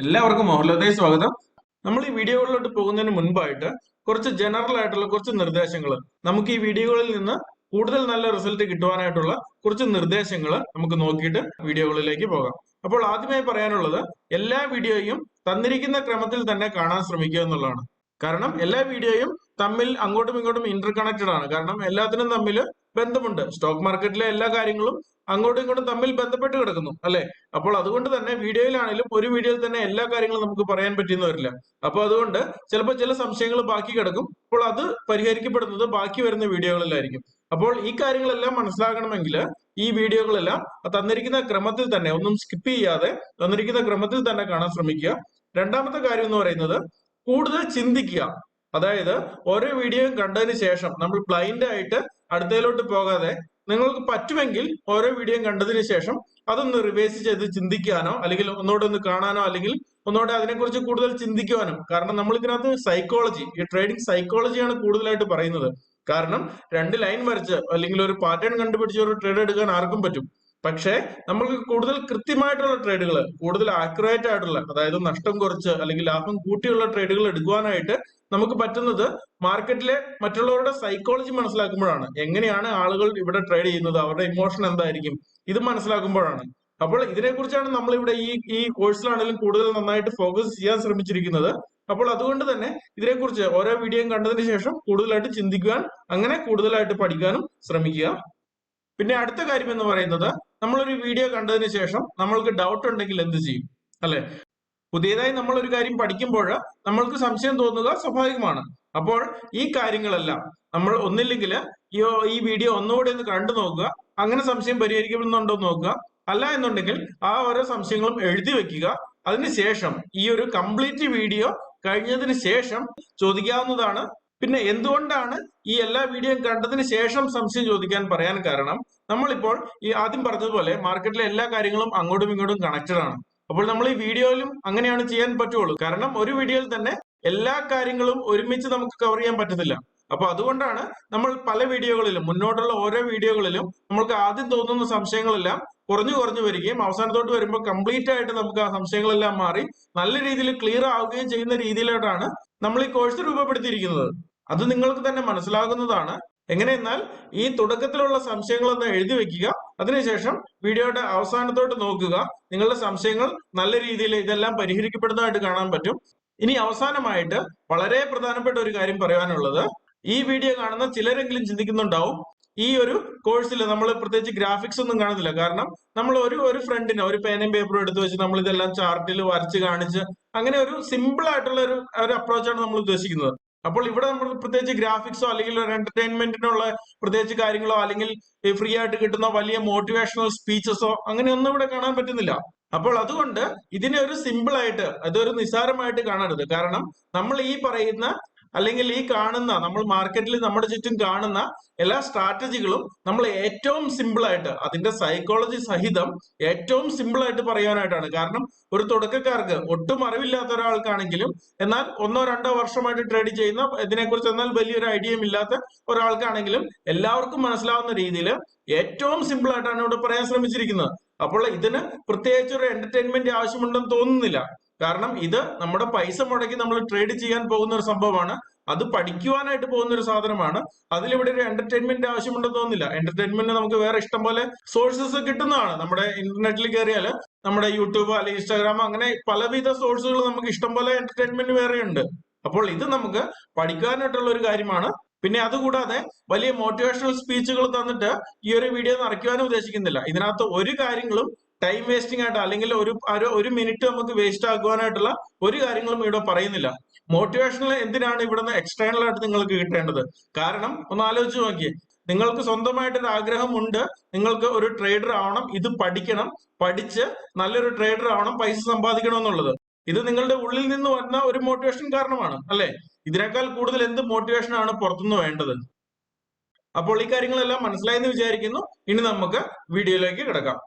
എല്ലാവർക്കും മോഹൻലാദേ സ്വാഗതം. നമ്മൾ ഈ വീഡിയോകളിലോട്ട് പോകുന്നതിന് മുൻപായിട്ട് കുറച്ച് ജനറൽ ആയിട്ടുള്ള കുറച്ച് നിർദ്ദേശങ്ങൾ നമുക്ക് ഈ വീഡിയോകളിൽ നിന്ന് കൂടുതൽ നല്ല റിസൾട്ട് കിട്ടുവാനായിട്ടുള്ള കുറച്ച് നിർദ്ദേശങ്ങൾ നമുക്ക് നോക്കിയിട്ട് വീഡിയോകളിലേക്ക് പോകാം. അപ്പോൾ ആദ്യമായി പറയാനുള്ളത് എല്ലാ വീഡിയോയും തന്നിരിക്കുന്ന ക്രമത്തിൽ തന്നെ കാണാൻ ശ്രമിക്കുക എന്നുള്ളതാണ്. കാരണം എല്ലാ വീഡിയോയും തമ്മിൽ അങ്ങോട്ടും ഇങ്ങോട്ടും ഇന്റർ കണക്റ്റഡ് ആണ്. കാരണം എല്ലാത്തിനും തമ്മിൽ ബന്ധമുണ്ട്. സ്റ്റോക്ക് മാർക്കറ്റിലെ എല്ലാ കാര്യങ്ങളും അങ്ങോട്ടും ഇങ്ങോട്ടും തമ്മിൽ ബന്ധപ്പെട്ട് കിടക്കുന്നു അല്ലെ? അപ്പോൾ അതുകൊണ്ട് തന്നെ വീഡിയോയിലാണെങ്കിലും ഒരു വീഡിയോയിൽ തന്നെ എല്ലാ കാര്യങ്ങളും നമുക്ക് പറയാൻ പറ്റിയെന്ന് വരില്ല. അപ്പോൾ അതുകൊണ്ട് ചിലപ്പോൾ ചില സംശയങ്ങൾ ബാക്കി കിടക്കും. അപ്പോൾ അത് പരിഹരിക്കപ്പെടുന്നത് ബാക്കി വരുന്ന വീഡിയോകളിലായിരിക്കും. അപ്പോൾ ഈ കാര്യങ്ങളെല്ലാം മനസ്സിലാകണമെങ്കിൽ ഈ വീഡിയോകളെല്ലാം തന്നിരിക്കുന്ന ക്രമത്തിൽ തന്നെ ഒന്നും സ്കിപ്പ് ചെയ്യാതെ തന്നിരിക്കുന്ന ക്രമത്തിൽ തന്നെ കാണാൻ ശ്രമിക്കുക. രണ്ടാമത്തെ കാര്യം എന്ന് പറയുന്നത് കൂടുതൽ ചിന്തിക്കുക. അതായത് ഓരോ വീഡിയോയും കണ്ടതിന് ശേഷം നമ്മൾ ബ്ലൈൻഡ് ആയിട്ട് അടുത്തതിലോട്ട് പോകാതെ നിങ്ങൾക്ക് പറ്റുമെങ്കിൽ ഓരോ വീഡിയോയും കണ്ടതിന് ശേഷം അതൊന്ന് റിവേഴ്സ് ചെയ്ത് ചിന്തിക്കാനോ അല്ലെങ്കിൽ ഒന്നുകൂടെ ഒന്ന് കാണാനോ അല്ലെങ്കിൽ ഒന്നുകൂടെ അതിനെക്കുറിച്ച് കൂടുതൽ ചിന്തിക്കുവാനും. കാരണം നമ്മൾ ഇതിനകത്ത് സൈക്കോളജി ഈ ട്രേഡിംഗ് സൈക്കോളജിയാണ് കൂടുതലായിട്ട് പറയുന്നത്. കാരണം രണ്ട് ലൈൻ വരച്ച് അല്ലെങ്കിൽ ഒരു പാറ്റേൺ കണ്ടുപിടിച്ച് ഒരു ട്രേഡ് എടുക്കാൻ ആർക്കും പറ്റും. പക്ഷേ നമ്മൾക്ക് കൂടുതൽ കൃത്യമായിട്ടുള്ള ട്രേഡുകൾ കൂടുതൽ ആക്യുറേറ്റ് ആയിട്ടുള്ള അതായത് നഷ്ടം കുറച്ച് അല്ലെങ്കിൽ ലാഭം കൂട്ടിയുള്ള ട്രേഡുകൾ എടുക്കുവാനായിട്ട് നമുക്ക് പറ്റുന്നത് മാർക്കറ്റിലെ മറ്റുള്ളവരുടെ സൈക്കോളജി മനസ്സിലാക്കുമ്പോഴാണ്. എങ്ങനെയാണ് ആളുകൾ ഇവിടെ ട്രേഡ് ചെയ്യുന്നത്? അവരുടെ ഇമോഷൻ എന്തായിരിക്കും? ഇത് മനസ്സിലാക്കുമ്പോഴാണ്. അപ്പോൾ ഇതിനെക്കുറിച്ചാണ് നമ്മൾ ഇവിടെ ഈ ഈ കോഴ്സിലാണെങ്കിലും കൂടുതൽ നന്നായിട്ട് ഫോക്കസ് ചെയ്യാൻ ശ്രമിച്ചിരിക്കുന്നത്. അപ്പോൾ അതുകൊണ്ട് തന്നെ ഇതിനെക്കുറിച്ച് ഓരോ വീഡിയോയും കണ്ടതിന് ശേഷം കൂടുതലായിട്ട് ചിന്തിക്കുവാൻ അങ്ങനെ കൂടുതലായിട്ട് പഠിക്കാനും ശ്രമിക്കുക. പിന്നെ അടുത്ത കാര്യം എന്ന് പറയുന്നത് നമ്മളൊരു വീഡിയോ കണ്ടതിന് ശേഷം നമ്മൾക്ക് ഡൗട്ട് ഉണ്ടെങ്കിൽ എന്ത് ചെയ്യും? അല്ലെ? പുതിയതായി നമ്മൾ ഒരു കാര്യം പഠിക്കുമ്പോൾ നമ്മൾക്ക് സംശയം തോന്നുക സ്വാഭാവികമാണ്. അപ്പോൾ ഈ കാര്യങ്ങളെല്ലാം നമ്മൾ ഒന്നില്ലെങ്കിൽ ഈ വീഡിയോ ഒന്നുകൂടി ഒന്ന് കണ്ടു നോക്കുക. അങ്ങനെ സംശയം പരിഹരിക്കപ്പെടുന്നുണ്ടോ നോക്കുക. അല്ല എന്നുണ്ടെങ്കിൽ ആ ഓരോ സംശയങ്ങളും എഴുതി വെക്കുക. അതിനുശേഷം ഈ ഒരു കംപ്ലീറ്റ് വീഡിയോ കഴിഞ്ഞതിന് ശേഷം ചോദിക്കാവുന്നതാണ്. പിന്നെ എന്തുകൊണ്ടാണ് ഈ എല്ലാ വീഡിയോയും കണ്ടതിന് ശേഷം സംശയം ചോദിക്കാൻ പറയാൻ കാരണം? നമ്മളിപ്പോൾ ഈ ആദ്യം പറഞ്ഞതുപോലെ മാർക്കറ്റിലെ എല്ലാ കാര്യങ്ങളും അങ്ങോട്ടും ഇങ്ങോട്ടും കണക്റ്റഡ് ആണ്. അപ്പോൾ നമ്മൾ ഈ വീഡിയോയിലും അങ്ങനെയാണ് ചെയ്യാൻ പറ്റുള്ളൂ. കാരണം ഒരു വീഡിയോയിൽ തന്നെ എല്ലാ കാര്യങ്ങളും ഒരുമിച്ച് നമുക്ക് കവർ ചെയ്യാൻ പറ്റത്തില്ല. അപ്പൊ അതുകൊണ്ടാണ് നമ്മൾ പല വീഡിയോകളിലും മുന്നോട്ടുള്ള ഓരോ വീഡിയോകളിലും നമ്മൾക്ക് ആദ്യം തോന്നുന്ന സംശയങ്ങളെല്ലാം കുറഞ്ഞു കുറഞ്ഞു വരികയും അവസാനത്തോട്ട് വരുമ്പോൾ കംപ്ലീറ്റ് ആയിട്ട് നമുക്ക് ആ സംശയങ്ങളെല്ലാം മാറി നല്ല രീതിയിൽ ക്ലിയർ ആവുകയും ചെയ്യുന്ന രീതിയിലോട്ടാണ് നമ്മൾ ഈ കോഴ്സ് രൂപപ്പെടുത്തിയിരിക്കുന്നത്. അത് നിങ്ങൾക്ക് തന്നെ മനസ്സിലാകുന്നതാണ്. എങ്ങനെയെന്നാൽ ഈ തുടക്കത്തിലുള്ള സംശയങ്ങളൊന്ന് എഴുതി വെക്കുക. അതിനുശേഷം വീഡിയോയുടെ അവസാനത്തോട്ട് നോക്കുക. നിങ്ങളുടെ സംശയങ്ങൾ നല്ല രീതിയിൽ ഇതെല്ലാം പരിഹരിക്കപ്പെടുന്നതായിട്ട് കാണാൻ പറ്റും. ഇനി അവസാനമായിട്ട് വളരെ പ്രധാനപ്പെട്ട ഒരു കാര്യം പറയാനുള്ളത്. ഈ വീഡിയോ കാണുന്ന ചിലരെങ്കിലും ചിന്തിക്കുന്നുണ്ടാവും ഈ ഒരു കോഴ്സിൽ നമ്മൾ പ്രത്യേകിച്ച് ഗ്രാഫിക്സ് ഒന്നും കാണുന്നില്ല. കാരണം നമ്മൾ ഒരു ഒരു ഫ്രണ്ടിന് ഒരു പേനയും പേപ്പറും എടുത്ത് വെച്ച് നമ്മൾ ഇതെല്ലാം ചാർട്ടിൽ വരച്ച് കാണിച്ച് അങ്ങനെ ഒരു സിമ്പിൾ ആയിട്ടുള്ള ഒരു ഒരു അപ്രോച്ചാണ് നമ്മൾ ഉദ്ദേശിക്കുന്നത്. അപ്പോൾ ഇവിടെ നമ്മൾ പ്രത്യേകിച്ച് ഗ്രാഫിക്സോ അല്ലെങ്കിൽ ഒരു എന്റർടൈൻമെന്റിനുള്ള പ്രത്യേകിച്ച് കാര്യങ്ങളോ അല്ലെങ്കിൽ ഫ്രീ ആയിട്ട് കിട്ടുന്ന വലിയ മോട്ടിവേഷണൽ സ്പീച്ചസോ അങ്ങനെയൊന്നും ഇവിടെ കാണാൻ പറ്റുന്നില്ല. അപ്പോൾ അതുകൊണ്ട് ഇതിനെ ഒരു സിമ്പിൾ ആയിട്ട് അതൊരു നിസാരമായിട്ട് കാണരുത്. കാരണം നമ്മൾ ഈ പറയുന്ന അല്ലെങ്കിൽ ഈ കാണുന്ന നമ്മൾ മാർക്കറ്റിൽ നമ്മുടെ ചുറ്റും കാണുന്ന എല്ലാ സ്ട്രാറ്റജികളും നമ്മൾ ഏറ്റവും സിമ്പിൾ ആയിട്ട് അതിന്റെ സൈക്കോളജി സഹിതം ഏറ്റവും സിമ്പിൾ ആയിട്ട് പറയാനായിട്ടാണ്. കാരണം ഒരു തുടക്കക്കാർക്ക് ഒട്ടും അറിവില്ലാത്ത ഒരാൾക്കാണെങ്കിലും എന്നാൽ ഒന്നോ രണ്ടോ വർഷമായിട്ട് ട്രേഡ് ചെയ്യുന്ന ഇതിനെക്കുറിച്ച് എന്നാൽ വലിയൊരു ഐഡിയയും ഇല്ലാത്ത ഒരാൾക്കാണെങ്കിലും എല്ലാവർക്കും മനസ്സിലാവുന്ന രീതിയിൽ ഏറ്റവും സിമ്പിൾ ആയിട്ടാണ് ഇവിടെ പറയാൻ ശ്രമിച്ചിരിക്കുന്നത്. അപ്പോൾ ഇതിന് പ്രത്യേകിച്ച് ഒരു എന്റർടൈൻമെന്റ് ആവശ്യമുണ്ടെന്ന് തോന്നുന്നില്ല. കാരണം ഇത് നമ്മുടെ പൈസ മുടക്കി നമ്മൾ ട്രേഡ് ചെയ്യാൻ പോകുന്ന ഒരു സംഭവമാണ്. അത് പഠിക്കുവാനായിട്ട് പോകുന്ന ഒരു സാധനമാണ്. അതിലിവിടെ ഒരു എന്റർടൈൻമെന്റ് ആവശ്യമുണ്ടെന്ന് തോന്നുന്നില്ല. എന്റർടൈൻമെന്റ് നമുക്ക് വേറെ ഇഷ്ടം പോലെ സോഴ്സസ് കിട്ടുന്നതാണ്. നമ്മുടെ ഇന്റർനെറ്റിൽ കയറിയാൽ നമ്മുടെ യൂട്യൂബ് അല്ലെങ്കിൽ ഇൻസ്റ്റാഗ്രാം അങ്ങനെ പലവിധ സോഴ്സുകൾ നമുക്ക് ഇഷ്ടം പോലെ എന്റർടൈൻമെന്റ് വേറെയുണ്ട് അപ്പോൾ ഇത് നമുക്ക് പഠിക്കാനായിട്ടുള്ള ഒരു കാര്യമാണ്. പിന്നെ അതുകൂടാതെ വലിയ മോട്ടിവേഷണൽ സ്പീച്ചുകൾ തന്നിട്ട് ഈ ഒരു വീഡിയോ നിറയ്ക്കുവാനും ഉദ്ദേശിക്കുന്നില്ല. ഇതിനകത്ത് ഒരു കാര്യങ്ങളും ടൈം വേസ്റ്റിംഗ് ആയിട്ട് അല്ലെങ്കിൽ ഒരു ഒരു മിനിറ്റ് നമുക്ക് വേസ്റ്റ് ആക്കുവാനായിട്ടുള്ള ഒരു കാര്യങ്ങളും ഇവിടെ പറയുന്നില്ല. മോട്ടിവേഷണൽ എന്തിനാണ് ഇവിടുന്ന് എക്സ്റ്റേണൽ ആയിട്ട് നിങ്ങൾക്ക് കിട്ടേണ്ടത്? കാരണം ഒന്ന് ആലോചിച്ച് നോക്കിയേ. നിങ്ങൾക്ക് സ്വന്തമായിട്ട് ഒരു ആഗ്രഹമുണ്ട്. നിങ്ങൾക്ക് ഒരു ട്രേഡർ ആവണം. ഇത് പഠിക്കണം. പഠിച്ച് നല്ലൊരു ട്രേഡർ ആവണം. പൈസ സമ്പാദിക്കണം എന്നുള്ളത്. ഇത് നിങ്ങളുടെ ഉള്ളിൽ നിന്ന് വന്ന ഒരു മോട്ടിവേഷൻ കാരണമാണ് അല്ലെ? ഇതിനേക്കാൾ കൂടുതൽ എന്ത് മോട്ടിവേഷൻ ആണ് പുറത്തുനിന്ന് വേണ്ടത്? അപ്പോൾ ഈ കാര്യങ്ങളെല്ലാം മനസ്സിലായെന്ന് വിചാരിക്കുന്നു. ഇനി നമുക്ക് വീഡിയോയിലേക്ക് കിടക്കാം.